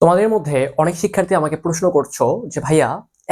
তোমাদের মধ্যে অনেক শিক্ষার্থী আমাকে প্রশ্ন করছ যে, ভাইয়া,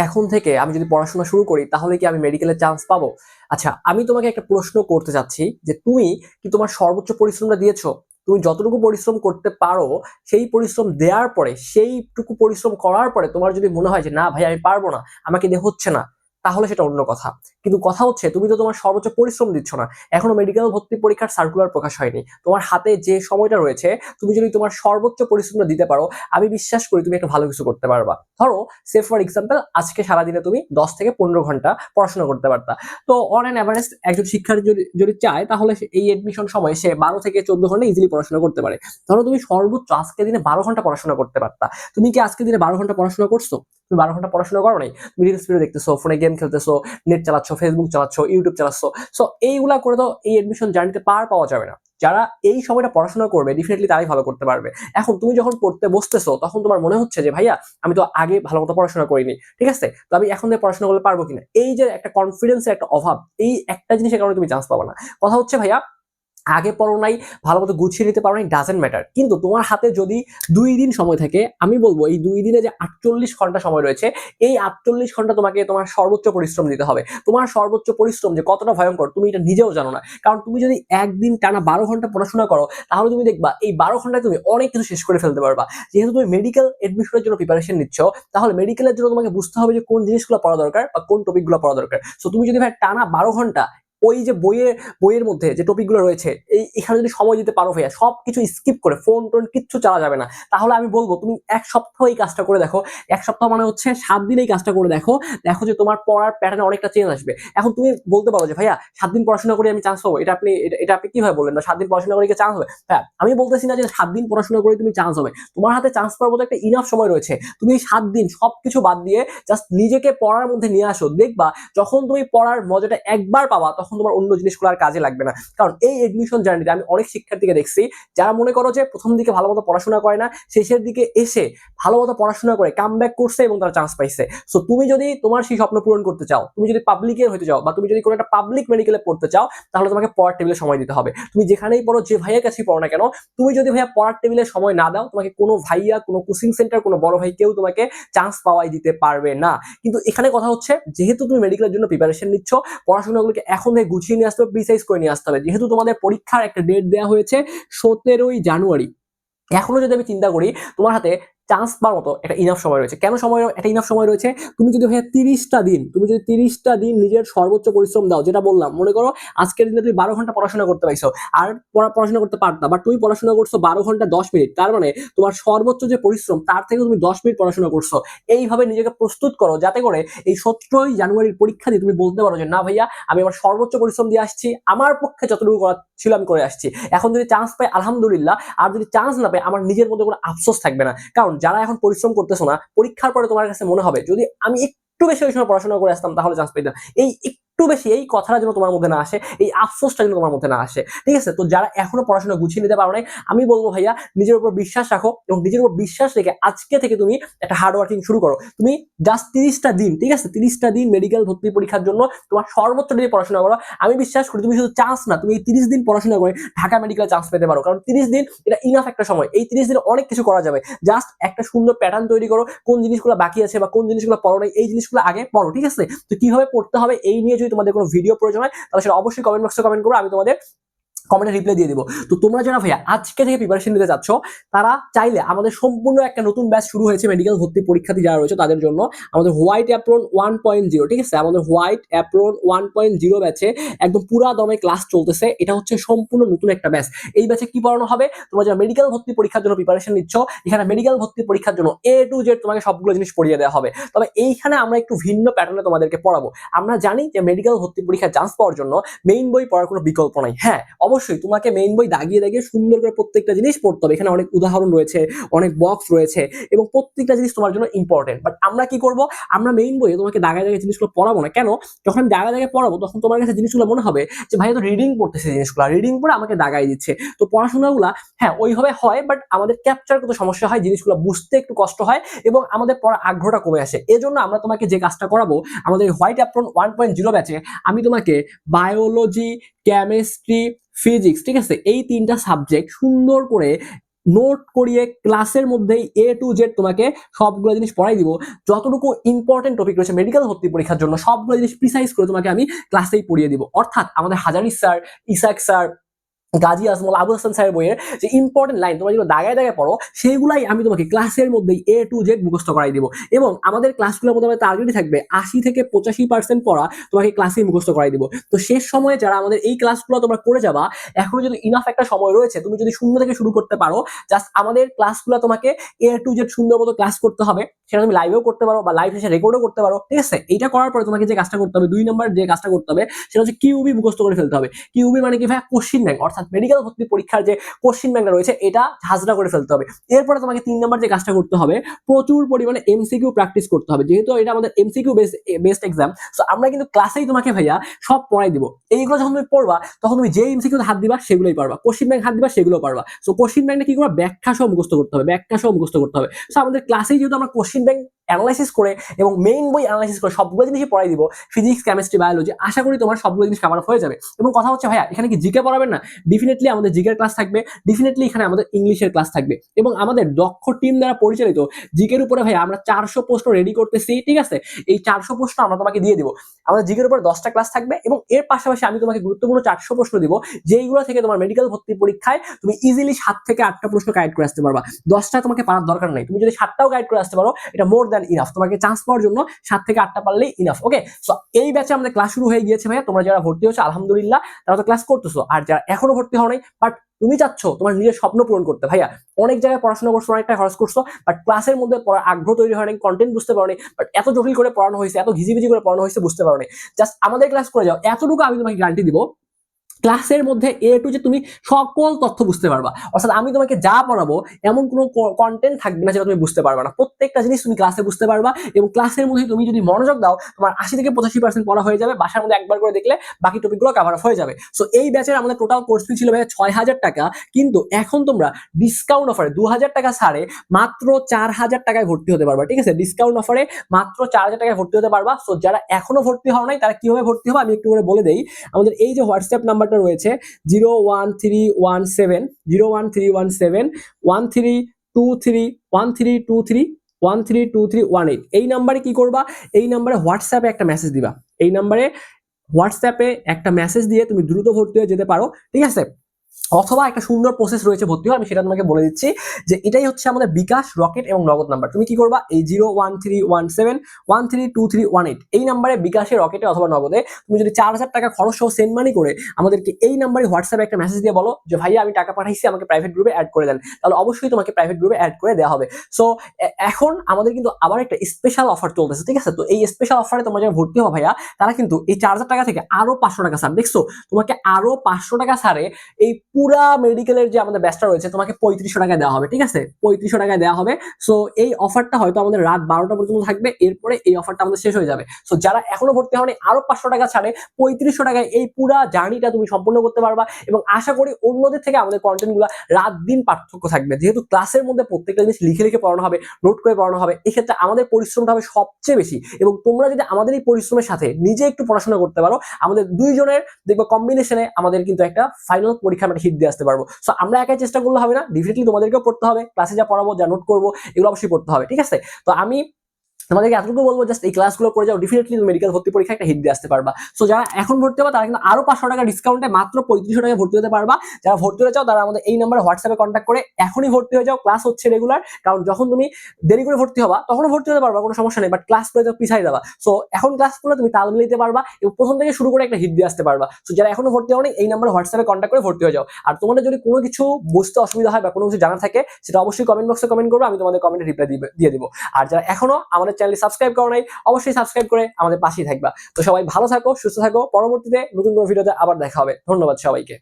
এখন থেকে আমি যদি পড়াশোনা শুরু করি, তাহলে কি আমি মেডিকেলের চান্স পাবো? আচ্ছা আমি তোমাকে একটা প্রশ্ন করতে চাচ্ছি যে, তুমি কি তোমার সর্বোচ্চ পরিশ্রমটা দিয়েছ? তুমি যতটুকু পরিশ্রম করতে পারো, সেই পরিশ্রম দেওয়ার পরে, সেইটুকু পরিশ্রম করার পরে তোমার যদি মনে হয় যে, না ভাই আমি পারব না, আমাকে দিয়ে হচ্ছে না। তাহলে সেটা অন্য কথা। কিন্তু কথা হচ্ছে, তুমি তো তোমার সর্বোচ্চ পরিশ্রম দিচ্ছ না। এখনও মেডিকেল ভর্তি পরীক্ষার সার্কুলার প্রকাশ হয়নি। তোমার হাতে যে সময়টা রয়েছে, তুমি যদি তোমার সর্বোচ্চ পরিশ্রমটা দিতে পারো, আমি বিশ্বাস করি তুমি একটা ভালো কিছু করতে পারবা। ধরো সে ফর এক্সাম্পল আজকে সারাদিনে তুমি দশ থেকে পনেরো ঘণ্টা পড়াশোনা করতে পারতা। তো অন অ্যান অ্যাভারেজ একজন শিক্ষার্থী যদি যদি চায়, তাহলে এই এডমিশন সময় সে বারো থেকে চোদ্দ ঘণ্টা ইজিলি পড়াশোনা করতে পারে। ধরো তুমি সর্বোচ্চ আজকে দিনে বারো ঘণ্টা পড়াশোনা করতে পারতা। তুমি কি আজকে দিনে বারো ঘণ্টা পড়াশোনা করছ? তুমি বারো ঘণ্টা পড়াশোনা করো নাই? তুমি রিলস ভিডিও দেখতেছো ফোনে গেম খেলতেছো নেট চালাচ্ছ ফেসবুক চালাচ্ছ ইউটিউব চালাচ্ছ। সো এইগুলা করে তো এই এডমিশন জার্নিতে পার পাওয়া যাবে না। যারা এই সময়টা পড়াশোনা করবে ডেফিনেটলি তারাই ভালো করতে পারবে। এখন তুমি যখন পড়তে বসতেছো, তখন তোমার মনে হচ্ছে যে, ভাইয়া, আমি তো আগে ভালো মতো পড়াশোনা করিনি। ঠিক আছে? তো আমি এখন থেকে পড়াশোনা করলে পারব কিনা? এই যে একটা কনফিডেন্সের একটা অভাব, এই একটা জিনিসের কারণে তুমি চান্স পাবো না। কথা হচ্ছে, ভাইয়া আগে পড়ো নাই, ভালো মতো গুছিয়ে নিতে পারো নাই ডাজেন্ট ম্যাটার কিন্তু তোমার হাতে যদি দুই দিন সময় থাকে, আমি বলব এই দুই দিনে যে আটচল্লিশ ঘণ্টা সময় রয়েছে, এই আটচল্লিশ ঘণ্টা তোমাকে তোমার সর্বোচ্চ পরিশ্রম দিতে হবে। তোমার সর্বোচ্চ পরিশ্রম যে কতটা ভয়ঙ্কর, তুমি এটা নিজেও জানো না। কারণ তুমি যদি একদিন টানা বারো ঘণ্টা পড়াশোনা করো, তাহলে তুমি দেখবা এই বারো ঘন্টায় তুমি অনেক কিছু শেষ করে ফেলতে পারবা। যেহেতু তুমি মেডিকেল এডমিশনের জন্য প্রিপারেশন নিচ্ছ, তাহলে মেডিকেলের জন্য তোমাকে বুঝতে হবে যে কোন জিনিসগুলো পড়া দরকার বা কোন টপিকগুলো পড়া দরকার। সো তুমি যদি ভাই টানা বারো ঘণ্টা ওই যে বইয়ের বইয়ের মধ্যে যে টপিকগুলো রয়েছে, এই এখানে যদি সময় দিতে পারো ভাইয়া সব কিছু স্কিপ করে ফোন টোন কিচ্ছু চালা যাবে না। তাহলে আমি বলব, তুমি এক সপ্তাহ এই কাজটা করে দেখো। এক সপ্তাহ মানে হচ্ছে সাত দিন এই কাজটা করে দেখো। দেখো যে তোমার পড়ার প্যাটার্নে অনেকটা চেঞ্জ আসবে। এখন তুমি বলতে পারো যে, ভাইয়া, সাত দিন পড়াশোনা করে আমি চান্স পাবো। এটা আপনি, এটা- আপনি কীভাবে বললেন? না সাত দিন পড়াশোনা করে চান্স হবে? হ্যাঁ আমি বলতেছি না যে সাত দিন পড়াশোনা করে তুমি চান্স হবে। তোমার হাতে চান্স পাওয়ার মতো একটা ইনাফ সময় রয়েছে। তুমি সাত দিন সবকিছু বাদ দিয়ে জাস্ট নিজেকে পড়ার মধ্যে নিয়ে আসো। দেখবা যখন তুমি পড়ার মজাটা একবার পাবা, তখন তোমার অন্য জিনিসগুলো আর কাজে লাগবে না। কারণ এই এডমিশন জার্নিতে আমি অনেক শিক্ষার্থীকে দেখছি, যারা মনে করো যে প্রথম দিকে ভালো মতো পড়াশোনা করে না, শেষের দিকে এসে ভালো মতো পড়াশোনা করে কাম করছে এবং তারা চান্স পাইছে। সো তুমি যদি তোমার সেই স্বপ্ন পূরণ করতে চাও, তুমি যদি পাবলিকের হতে চাও বা তুমি যদি কোনো একটা পাবলিক মেডিকেলে পড়তে চাও, তাহলে তোমাকে পড়ার টেবিলে সময় দিতে হবে। তুমি যেখানেই পড়ো, যে ভাইয়ের কাছেই পড়ো না কেন, তুমি যদি ভাইয়া পড়ার টেবিলে সময় না দাও, তোমাকে কোনো ভাইয়া, কোনো কোচিং সেন্টার কোনো বড় ভাই কেউ তোমাকে চান্স পাওয়াই দিতে পারবে না। কিন্তু এখানে কথা হচ্ছে, যেহেতু তুমি মেডিকেলের জন্য প্রিপারেশন নিচ্ছ, পড়াশোনাগুলোকে এখন থেকে গুছিয়ে নিয়ে আসতে হবে প্রিসাইজ করে নিয়ে আসতে হবে। যেহেতু তোমাদের পরীক্ষার একটা ডেট দেওয়া হয়েছে সতেরোই জানুয়ারি। এখনও যদি আমি চিন্তা করি, তোমার হাতে চান্স পাওয়ার মতো একটা ইনাফ সময় রয়েছে। কেন সময় একটা ইনাফ সময় রয়েছে? তুমি যদি ভাইয়া তিরিশটা দিন, তুমি যদি তিরিশটা দিন নিজের সর্বোচ্চ পরিশ্রম দাও, যেটা বললাম, মনে করো আজকের দিনে তুমি বারো ঘণ্টা পড়াশোনা করতে পারছ, আর পড়া- পড়াশোনা করতে পারতা বা তুমি পড়াশোনা করছ বারো ঘণ্টা দশ মিনিট, তার মানে তোমার সর্বোচ্চ যে পরিশ্রম, তার থেকে তুমি দশ মিনিট পড়াশোনা করছ। এইভাবে নিজেকে প্রস্তুত করো, যাতে করে এই সতেরোই জানুয়ারির পরীক্ষা দিয়ে তুমি বলতে পারো যে, না ভাইয়া, আমি আমার সর্বোচ্চ পরিশ্রম দিয়ে আসছি, আমার পক্ষে যতটুকু করা ছিল আমি করে আসছি। এখন যদি চান্স পাই, আলহামদুলিল্লাহ, আর যদি চান্স না পাই, আমার নিজের মধ্যে কোনো আফসোস থাকবে না। কারণ যারা এখন পরিশ্রম করতেছো না, পরীক্ষার পরে তোমার কাছে মনে হবে, যদি আমি একটু বেশি ওই সময় পড়াশোনা করে আসতাম, তাহলে চান্স পেতাম। এই একটু বেশি এই কথাটা যেন তোমার মধ্যে না আসে, এই আফসোসটা যেন তোমার মধ্যে না আসে, ঠিক আছে? তো যারা এখনও পড়াশোনা গুছিয়ে নিতে পারো নাই, আমি বলব ভাইয়া, নিজের উপর বিশ্বাস রাখো এবং নিজের উপর বিশ্বাস রেখে আজকে থেকে তুমি একটা হার্ড ওয়ার্কিং শুরু করো। তুমি জাস্ট তিরিশটা দিন, ঠিক আছে? তিরিশটা দিন মেডিকেল ভর্তি পরীক্ষার জন্য তোমার সর্বোচ্চ দিয়ে পড়াশোনা করো, আমি বিশ্বাস করি তুমি শুধু চান্স না, তুমি এই তিরিশ দিন পড়াশোনা করে ঢাকা মেডিকেলে চান্স পেতে পারো। কারণ তিরিশ দিন এটা ইনাফ একটা সময়। এই তিরিশ দিনে অনেক কিছু করা যাবে। জাস্ট একটা সুন্দর প্যাটার্ন তৈরি করো, কোন জিনিসগুলো বাকি আছে বা কোন জিনিসগুলো পড়ো নাই, এই জিনিসগুলো আগে পড়ো, ঠিক আছে? তো কীভাবে পড়তে হবে এই নিয়ে যদি তোমাদের কোনো ভিডিও প্রয়োজন হয় তাহলে সেটা অবশ্যই কমেন্ট বক্সে কমেন্ট করো আমি তোমাদের কমেন্টে রিপ্লাই দিয়ে দিব। তো তোমরা যারা ভাইয়া আজকে থেকে প্রিপারেশন নিতে যাচ্ছ তারা চাইলে আমাদের সম্পূর্ণ একটা নতুন ব্যাচ শুরু হয়েছে মেডিকেল ভর্তি পরীক্ষার্থী যারা রয়েছে তাদের জন্য। আমাদের white apron one point zero ঠিক আছে? আমাদের white apron one point zero ব্যাচে একদম পুরা দমে ক্লাস চলতেছে। এটা হচ্ছে সম্পূর্ণ নতুন একটা ব্যাচ এই ব্যাচে কি পড়ানো হবে? তোমরা যারা মেডিকেল ভর্তি পরীক্ষার জন্য প্রিপারেশন নিচ্ছ, এখানে মেডিকেল ভর্তি পরীক্ষার জন্য এ টু জেড তোমাকে সবগুলো জিনিস পড়িয়ে দেওয়া হবে। তবে এইখানে আমরা একটু ভিন্ন প্যাটার্নে তোমাদেরকে পড়াবো। আমরা জানি যে মেডিকেল ভর্তি পরীক্ষায় চান্স পাওয়ার জন্য মেইন বই পড়ার কোনো বিকল্প নাই। হ্যাঁ অবশ্যই তোমাকে মেইন বই দাগিয়ে দাগিয়ে সুন্দর করে প্রত্যেকটা জিনিস পড়তে হবে। এখানে অনেক উদাহরণ রয়েছে, অনেক বক্স রয়েছে এবং প্রত্যেকটা জিনিস তোমার জন্য ইম্পর্টেন্ট বাট আমরা কি করব? আমরা মেইন বইয়ে তোমাকে দাগায় দাগায় জিনিসগুলো পড়াবো না। কেন? যখন আমি দাগায় দাগায় পড়াবো, তখন তোমার কাছে জিনিসগুলো মনে হবে যে, ভাই তো রিডিং পড়তেছে জিনিসগুলো। রিডিং পড়ে আমাকে দাগাই দিচ্ছে। তো পড়াশোনাগুলা হ্যাঁ ওইভাবে হয় বাট আমাদের ক্যাপচার করতে সমস্যা হয়, জিনিসগুলো বুঝতে একটু কষ্ট হয় এবং আমাদের পড়ার আগ্রহটা কমে আসে। এজন্য আমরা তোমাকে যে কাজটা করাবো, আমাদের white apron one point zero ব্যাচে আমি তোমাকে বায়োলজি কেমিস্ট্রি ফিজিক্স ঠিক আছে? এই তিনটা সাবজেক্ট সুন্দর করে নোট করিয়ে ক্লাসের মধ্যেই এ টু জেড তোমাকে সবগুলো জিনিস পড়াই দিব। যতটুকু ইম্পর্টেন্ট টপিক রয়েছে মেডিকেল ভর্তি পরীক্ষার জন্য সবগুলো জিনিস প্রিসাইজ করে তোমাকে আমি ক্লাসেই পড়িয়ে দিব। অর্থাৎ আমাদের হাজারি স্যার ইসাক স্যার গাজী আজমল আবু হাসান স্যারের বইয়ের যে ইম্পর্টেন্ট লাইন তোমরা যেগুলো দাগায় দাগায় পড়ো, সেগুলাই আমি তোমাকে ক্লাসের মধ্যেই এ টু জেড মুখস্থ করাই দিব। এবং আমাদের ক্লাসগুলোর মধ্যে আমাদের টার্গেটই থাকবে আশি থেকে পঁচাশি পার্সেন্ট পড়া, তোমাকে ক্লাসেই মুখস্থ করাই দিব। তো শেষ সময়ে যারা আমাদের এই ক্লাসগুলো তোমরা করে যাবা, এখনও যদি ইনাফ একটা সময় রয়েছে, তুমি যদি শূন্য থেকে শুরু করতে পারো জাস্ট আমাদের ক্লাসগুলো তোমাকে এ টু জেড সুন্দর মতো ক্লাস করতে হবে, সেটা তুমি লাইভেও করতে পারো বা লাইভ শেষে রেকর্ডও করতে পারো, ঠিক আছে? এইটা করার পরে তোমাকে যে কাজটা করতে হবে, দুই নম্বর যে কাজটা করতে হবে, সেটা হচ্ছে কিউবি মুখস্থ করে ফেলতে হবে। কিউবি মানে কি ভাই কোশ্চিন ব্যাংক অর্থাৎ মেডিকেল ভর্তি পরীক্ষার যে কোশ্চিন ব্যাংকটা রয়েছে, এটা হাজরা করে ফেলতে হবে। এরপরে তোমাকে তিন নম্বর যে কাজটা করতে হবে, প্রচুর পরিমাণে এমসিকিউ প্র্যাকটিস করতে হবে। যেহেতু এটা আমাদের এমসিকিউ বেসড এক্সাম সো আমরা কিন্তু ক্লাসেই তোমাকে ভাইয়া সব পড়াই দিব। এইগুলো যখন তুমি পড়বা, তখন তুমি যে এমসিকিউ হাত দিবা, সেগুলোই পারবা। কোশ্চিন ব্যাংক হাত দিবা, সেগুলো পারবা। সো কোশ্চিন ব্যাংকটা কি করবা? ব্যাখ্যা সহ মুখস্থ করতে হবে, ব্যাখ্যা সহ মুখস্থ করতে হবে। সো আমাদের ক্লাসেই যেহেতু আমরা কোশ্চিন ব্যাংক অ্যানালাইসিস করে এবং মেইন বই অ্যানালাইসিস করে সবগুলো জিনিসই পড়াই দিব ফিজিক্স কেমিস্ট্রি বায়োলজি আশা করি তোমার সবগুলো জিনিস কাভার হয়ে যাবে। এবং কথা হচ্ছে, ভাইয়া, এখানে কি জিকে পড়াবেন না? ডেফিনেটলি আমাদের জিকের ক্লাস থাকবে ডেফিনেটলি এখানে আমাদের ইংলিশের ক্লাস থাকবে। এবং আমাদের দক্ষ টিম দ্বারা পরিচালিত জিকের উপরে, ভাইয়া, আমরা চারশো প্রশ্ন রেডি করতেছি, ঠিক আছে? এই চারশো প্রশ্ন আমরা তোমাকে দিয়ে দিব। আমাদের জিকের উপরে দশটা ক্লাস থাকবে এবং এর পাশাপাশি আমি তোমাকে গুরুত্বপূর্ণ চারশো প্রশ্ন দিব, যেইগুলো থেকে তোমার মেডিকেল ভর্তি পরীক্ষায় তুমি ইজিলি সাত থেকে আটটা প্রশ্ন গাইড করে আসতে পারবা। দশটা তোমাকে পারার দরকার নেই। তুমি যদি সাতটাও গাইড করে আসতে পারো, এটা মোর দ্যান ইনাফ তোমাকে চান্স পাওয়ার জন্য সাত থেকে আটটা পারলেই ইনাফ ওকে সো এই ব্যাচে আমাদের ক্লাস শুরু হয়ে গিয়েছে ভাইয়া। তোমরা যারা ভর্তি হচ্ছে আলহামদুলিল্লাহ, তারা তো ক্লাস করতেছো। আর যারা এখনও ভর্তি হও নাই বাট তুমি চাচ্ছ, তোমার নিজের স্বপ্ন পূরণ করতে। ভাইয়া, অনেক জায়গায় পড়াশোনা করছ, অনেকটা খরচ করছ বাট ক্লাসের মধ্যে পড়ার আগ্রহ তৈরি হয়নি কন্টেন্ট বুঝতে পারো বাট এত জটিল করে পড়ানো হয়েছে, এত ঘিজিবিজি করে পড়ানো হয়েছে, বুঝতে পারো জাস্ট আমাদের ক্লাস করে যাও। এতটুকু আমি তোমাকে গ্যারান্টি দিব ক্লাসের মধ্যে এ টু যে তুমি সকল তথ্য বুঝতে পারবা। অর্থাৎ আমি তোমাকে যা পড়াবো, এমন কোনো কন্টেন্ট থাকবে না যেটা তুমি বুঝতে পারবা না। প্রত্যেকটা জিনিস তুমি ক্লাসে বুঝতে পারবা এবং ক্লাসের মধ্যে তুমি যদি মনোযোগ দাও, তোমার আশি থেকে পঁচাশি পার্সেন্ট পড়া হয়ে যাবে, বাসার মধ্যে একবার করে দেখলে বাকি টপিকগুলো কাভার হয়ে যাবে। সো এই ব্যাচের আমাদের টোটাল কোর্স ফি ছিল ভাই ছয় হাজার টাকা, কিন্তু এখন তোমরা ডিসকাউন্ট অফারে দু হাজার টাকা ছাড়ে মাত্র চার হাজার টাকায় ভর্তি হতে পারবা, ঠিক আছে? ডিসকাউন্ট অফারে মাত্র চার হাজার টাকায় ভর্তি হতে পারবা। সো যারা এখনও ভর্তি হওয়া নাই, তারা কীভাবে ভর্তি হবে আমি একটু করে বলে দেই। আমাদের এই যে হোয়াটসঅ্যাপ নাম্বারটা রয়েছে zero one three one seven zero one three one seven one three two three one three two three one three two three one eight এই নাম্বারে কি করবা? এই নাম্বারে হোয়াটসঅ্যাপে একটা মেসেজ দিবা। এই নাম্বারে হোয়াটসঅ্যাপে একটা মেসেজ দিয়ে তুমি দ্রুত ভর্তি হয়ে যেতে পারো। ঠিক আছে? অথবা একটা সুন্দর প্রসেস রয়েছে ভর্তি হওয়ার, আমি সেটা তোমাকে বলে দিচ্ছি যে এটাই হচ্ছে আমাদের বিকাশ রকেট এবং নগদ নাম্বার। তুমি কি করবা? এই zero one three one seven one three two three one eight, এই নাম্বারে বিকাশে রকেটে অথবা নগদে তুমি যদি চার হাজার টাকা খরচ সহ সেন্ড মানি করে আমাদেরকে এই নাম্বারে হোয়াটসঅ্যাপে একটা মেসেজ দিয়ে বলো যে, ভাইয়া, আমি টাকা পাঠাইছি, আমাকে প্রাইভেট গ্রুপে অ্যাড করে দেন। তাহলে অবশ্যই তোমাকে প্রাইভেট গ্রুপে অ্যাড করে দেওয়া হবে। সো এখন আমাদের কিন্তু আবার একটা স্পেশাল অফার চলতেছে, ঠিক আছে? তো এই স্পেশাল অফারে তোমরা যারা ভর্তি হও ভাইয়া, তারা কিন্তু এই চার হাজার টাকা থেকে আরও পাঁচশো টাকা ছাড় দেখছ? তোমাকে আরও পাঁচশো টাকা ছাড়ে এই পুরা মেডিকেলের যে আমাদের ব্যাচটা রয়েছে, তোমাকে পঁয়ত্রিশশো টাকায় দেওয়া হবে, ঠিক আছে? পঁয়ত্রিশশো টাকায় দেওয়া হবে। সো এই অফারটা হয়তো আমাদের রাত বারোটা পর্যন্ত থাকবে, এরপরে এই অফারটা আমাদের শেষ হয়ে যাবে। সো যারা এখনও ভর্তি হয়নি, আরও পাঁচশো টাকা ছাড়ে, পঁয়ত্রিশশো টাকায় এই পুরা জার্নিটা তুমি সম্পূর্ণ করতে পারবা এবং আশা করি অন্যদের থেকে আমাদের কন্টেন্টগুলা রাত দিন পার্থক্য থাকবে। যেহেতু ক্লাসের মধ্যে প্রত্যেকটা জিনিস লিখে লিখে পড়ানো হবে নোট করে পড়ানো হবে, এক্ষেত্রে আমাদের পরিশ্রমটা হবে সবচেয়ে বেশি। এবং তোমরা যদি আমাদের এই পরিশ্রমের সাথে নিজে একটু পড়াশোনা করতে পারো, আমাদের দুইজনের দেখব কম্বিনেশনে আমাদের কিন্তু একটা ফাইনাল পরীক্ষা আমরা হিট দিয়ে আসতে পারব। সো আমরা একাই চেষ্টা করলে হবে না। ডিফিনেটলি তোমাদেরকেও পড়তে হবে। ক্লাসে যা পড়াবো, যা নোট করব, এগুলো অবশ্যই পড়তে হবে। ঠিক আছে? তো আমি তোমাদেরকে এতটুকু বলব? জাস্ট এই ক্লাসগুলো করে যাও ডেফিনেটলি তুমি মেডিকেল ভর্তি পরীক্ষা একটা হিট দিয়ে আসতে পারবা। সো যারা এখন ভর্তি হবে, তারা কিন্তু আরও পাঁচশো টাকা ডিসকাউন্টে মাত্র পঁয়ত্রিশশো টাকা ভর্তি হতে পারবা। যারা ভর্তি হতে চাও, তারা আমাদের এই নাম্বারে হোয়াটসঅ্যাপে কন্ট্যাক্ট করে এখনই ভর্তি হয়ে যাও। ক্লাস হচ্ছে রেগুলার কারণ যখন তুমি দেরি করে ভর্তি হবা, তখনও ভর্তি হতে পারবা, কোনো সমস্যা নেই। বাট ক্লাস করে যাও পিছাই যাবা। সো এখন ক্লাস করলে তুমি তাল মিলিয়ে দিতে পারবা এবং প্রথম থেকে শুরু করে একটা হিট দিয়ে আসতে পারবা। সো যারা এখনও ভর্তি হওনি, এই নাম্বারে হোয়াটসঅ্যাপে কন্ট্যাক্ট করে ভর্তি হয়ে যাও। আর তোমাদের যদি কোনো কিছু বুঝতে অসুবিধা হয় বা কোনো কিছু জানা থাকে, সেটা অবশ্যই কমেন্ট বক্সে কমেন্ট করব, আমি তোমাদের কমেন্টে রিপ্লাই দিয়ে দিব। আর যারা এখনও আমাদের চ্যানেল সাবস্ক্রাইব করো নাই, অবশ্যই সাবস্ক্রাইব করে আমাদের পাশেই থাকবা। তো সবাই ভালো থাকো, সুস্থ থাকো, পরবর্তীতে নতুন কোনো ভিডিওতে আবার দেখা হবে। ধন্যবাদ সবাইকে।